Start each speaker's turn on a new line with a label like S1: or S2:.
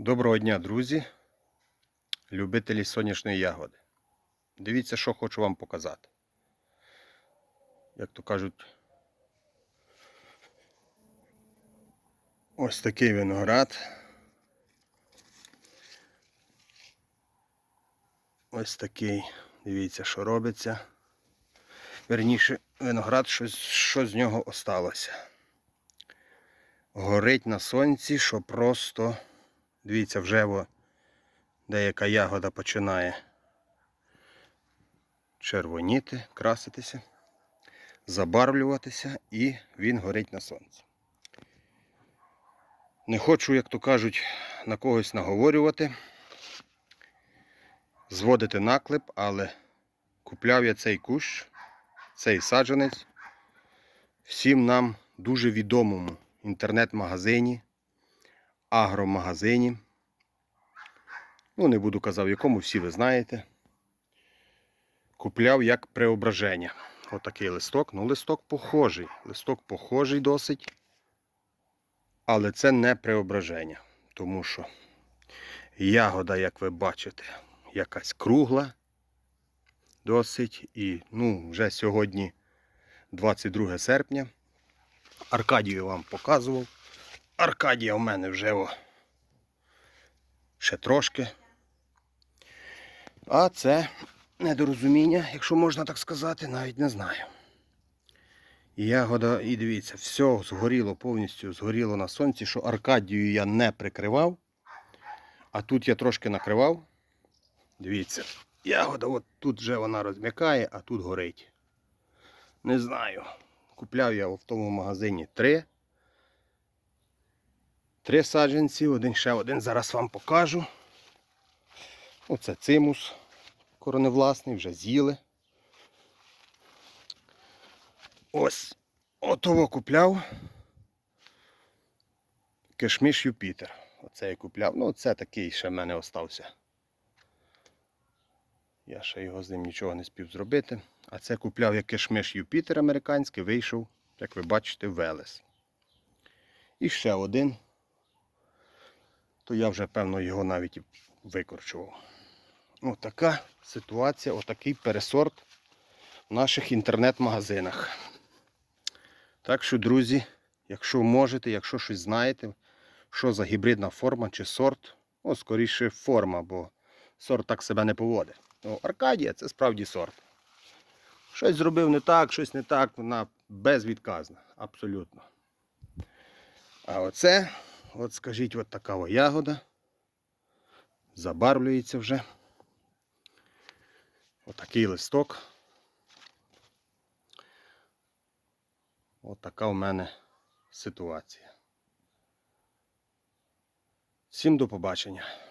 S1: Доброго дня, друзі, любителі сонячної ягоди. Дивіться, що хочу вам показати. Як то кажуть, ось такий виноград. Ось такий. Дивіться, що робиться. Верніше, виноград, що, що з нього осталося. Горить на сонці, що просто. Дивіться, вже во деяка ягода починає червоніти, краситися, забарвлюватися і він горить на сонці. Не хочу, як то кажуть, на когось наговорювати, зводити наклеп, але купляв я цей кущ, цей саджанець всім нам дуже відомому інтернет-магазині агромагазині. Ну, не буду казав, якому всі ви знаєте. Купляв як преображення. Отакий листок. Ну, листок похожий. Листок похожий досить. Але це не преображення. Тому що ягода, як ви бачите, якась кругла. Досить. І ну, вже сьогодні 22 серпня. Аркадію вам показував. Аркадія в мене вже о, ще трошки. А це недорозуміння, якщо можна так сказати, навіть не знаю. І ягода, і дивіться, все згоріло повністю, згоріло на сонці, що Аркадію я не прикривав. А тут я трошки накривав. Дивіться, ягода, от тут вже вона розм'якає, а тут горить. Не знаю. Купляв я в тому магазині три. Три саджанці, один ще один. Зараз вам покажу. Оце цимус короневласний, вже з'їли. Ось отого купляв. Кишміш Юпітер. Оце я купляв. Ну, це такий ще в мене остався. Я ще його з ним нічого не спів зробити. А це купляв я кишмиш Юпітер американський, вийшов, як ви бачите, Велес. І ще один то я вже, певно, його навіть викорчував. Отака ситуація, отакий пересорт в наших інтернет-магазинах. Так що, друзі, якщо можете, якщо щось знаєте, що за гібридна форма чи сорт, о, скоріше форма, бо сорт так себе не поводить. Ну, Аркадія це справді сорт. Щось зробив не так, щось не так, вона безвідказна, абсолютно. А оце От скажіть, от така о ягода. Забарвлюється вже. Отакий листок. Отака в мене ситуація. Всім до побачення.